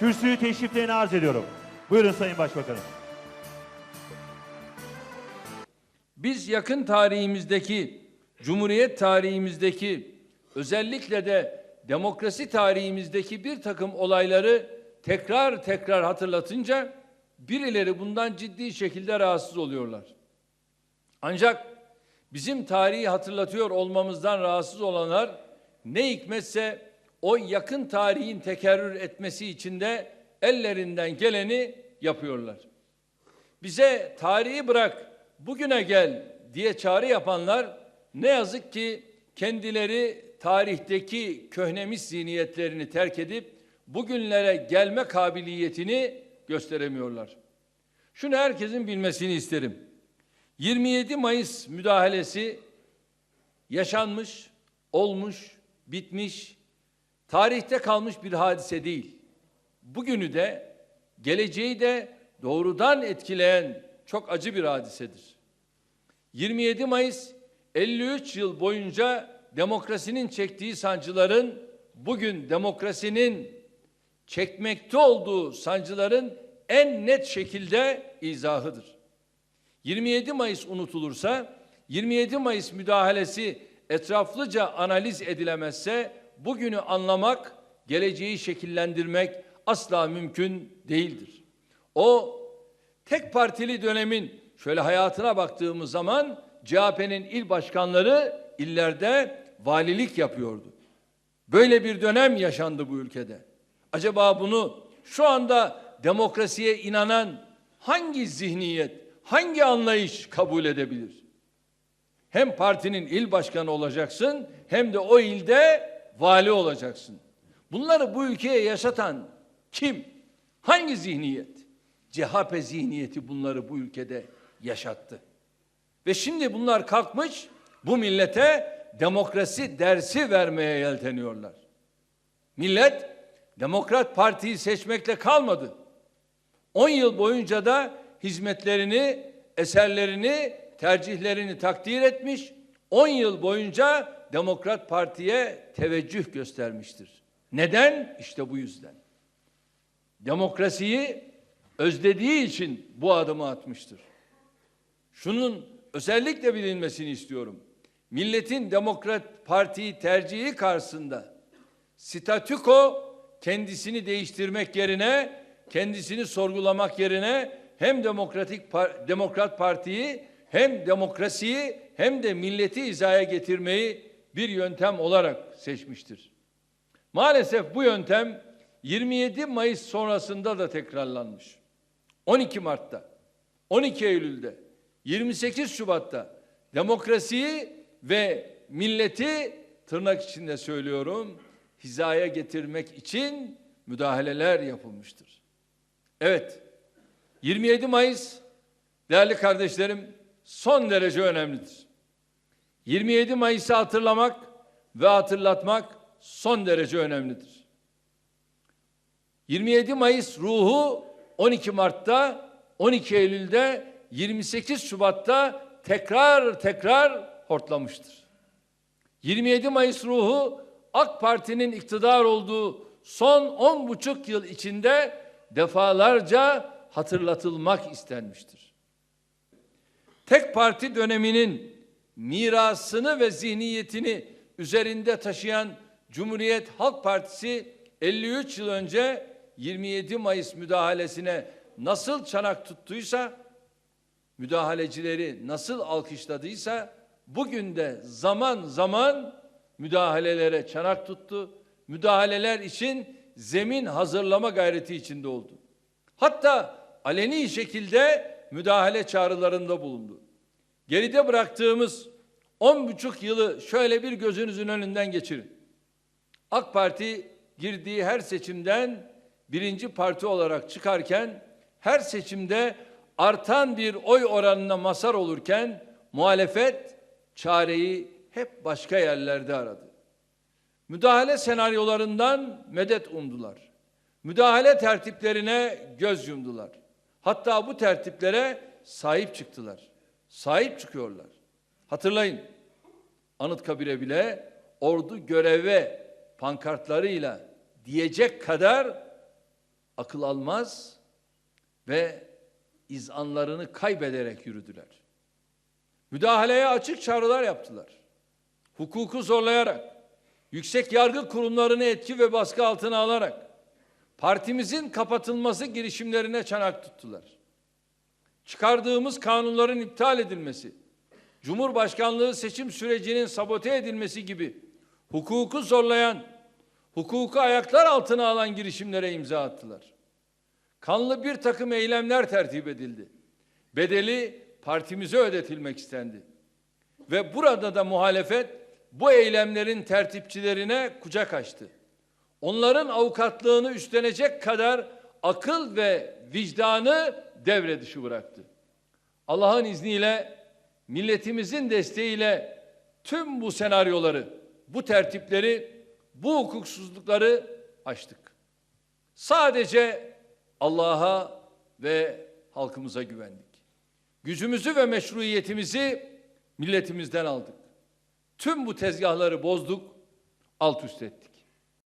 kürsüyü teşriflerini arz ediyorum. Buyurun Sayın Başbakanım. Biz yakın tarihimizdeki, Cumhuriyet tarihimizdeki, özellikle de demokrasi tarihimizdeki bir takım olayları tekrar tekrar hatırlatınca birileri bundan ciddi şekilde rahatsız oluyorlar. Ancak bizim tarihi hatırlatıyor olmamızdan rahatsız olanlar ne hikmetse o yakın tarihin tekerrür etmesi için de ellerinden geleni yapıyorlar. Bize tarihi bırak, bugüne gel diye çağrı yapanlar ne yazık ki kendileri tarihteki köhnemiş zihniyetlerini terk edip bugünlere gelme kabiliyetini gösteremiyorlar. Şunu herkesin bilmesini isterim. 27 Mayıs müdahalesi yaşanmış, olmuş, bitmiş, tarihte kalmış bir hadise değil. Bugünü de, geleceği de doğrudan etkileyen çok acı bir hadisedir. 27 Mayıs 53 yıl boyunca demokrasinin çektiği sancıların bugün demokrasinin çekmekte olduğu sancıların en net şekilde izahıdır. 27 Mayıs unutulursa, 27 Mayıs müdahalesi etraflıca analiz edilemezse bugünü anlamak, geleceği şekillendirmek asla mümkün değildir. O tek partili dönemin şöyle hayatına baktığımız zaman CHP'nin il başkanları illerde valilik yapıyordu. Böyle bir dönem yaşandı bu ülkede. Acaba bunu şu anda demokrasiye inanan hangi zihniyet, hangi anlayış kabul edebilir? Hem partinin il başkanı olacaksın hem de o ilde vali olacaksın. Bunları bu ülkeye yaşatan kim? Hangi zihniyet? CHP zihniyeti bunları bu ülkede yaşattı. Ve şimdi bunlar kalkmış bu millete demokrasi dersi vermeye yelteniyorlar. Millet Demokrat Parti'yi seçmekle kalmadı. 10 yıl boyunca da hizmetlerini, eserlerini, tercihlerini takdir etmiş. 10 yıl boyunca Demokrat Parti'ye teveccüh göstermiştir. Neden? İşte bu yüzden. Demokrasiyi özlediği için bu adımı atmıştır. Şunun özellikle bilinmesini istiyorum. Milletin Demokrat Parti'yi tercihi karşısında statüko kendisini değiştirmek yerine, kendisini sorgulamak yerine hem Demokratik Par- Demokrat Parti'yi hem demokrasiyi hem de milleti hizaya getirmeyi bir yöntem olarak seçmiştir. Maalesef bu yöntem 27 Mayıs sonrasında da tekrarlanmış. 12 Mart'ta, 12 Eylül'de, 28 Şubat'ta demokrasiyi ve milleti tırnak içinde söylüyorum hizaya getirmek için müdahaleler yapılmıştır. Evet, 27 Mayıs değerli kardeşlerim son derece önemlidir. 27 Mayıs'ı hatırlamak ve hatırlatmak son derece önemlidir. 27 Mayıs ruhu 12 Mart'ta, 12 Eylül'de, 28 Şubat'ta tekrar tekrar hortlamıştır. 27 Mayıs ruhu AK Parti'nin iktidar olduğu son on buçuk yıl içinde defalarca hatırlatılmak istenmiştir. Tek parti döneminin mirasını ve zihniyetini üzerinde taşıyan Cumhuriyet Halk Partisi 53 yıl önce 27 Mayıs müdahalesine nasıl çanak tuttuysa, müdahalecileri nasıl alkışladıysa bugün de zaman zaman müdahalelere çanak tuttu. Müdahaleler için zemin hazırlama gayreti içinde oldu. Hatta aleni şekilde müdahale çağrılarında bulundu. Geride bıraktığımız on buçuk yılı şöyle bir gözünüzün önünden geçirin. AK Parti girdiği her seçimden birinci parti olarak çıkarken her seçimde artan bir oy oranına mazhar olurken muhalefet çareyi hep başka yerlerde aradı. Müdahale senaryolarından medet umdular. Müdahale tertiplerine göz yumdular. Hatta bu tertiplere sahip çıktılar. Sahip çıkıyorlar. Hatırlayın. Anıtkabir'e bile ordu göreve pankartlarıyla diyecek kadar akıl almaz ve izanlarını kaybederek yürüdüler. Müdahaleye açık çağrılar yaptılar. Hukuku zorlayarak, yüksek yargı kurumlarını etki ve baskı altına alarak, partimizin kapatılması girişimlerine çanak tuttular. Çıkardığımız kanunların iptal edilmesi, Cumhurbaşkanlığı seçim sürecinin sabote edilmesi gibi hukuku zorlayan, hukuku ayaklar altına alan girişimlere imza attılar. Kanlı bir takım eylemler tertip edildi. Bedeli partimize ödetilmek istendi. Ve burada da muhalefet bu eylemlerin tertipçilerine kucak açtı. Onların avukatlığını üstlenecek kadar akıl ve vicdanı devre dışı bıraktı. Allah'ın izniyle milletimizin desteğiyle tüm bu senaryoları, bu tertipleri, bu hukuksuzlukları aştık. Sadece Allah'a ve halkımıza güvendik. Gücümüzü ve meşruiyetimizi milletimizden aldık. Tüm bu tezgahları bozduk, alt üst ettik.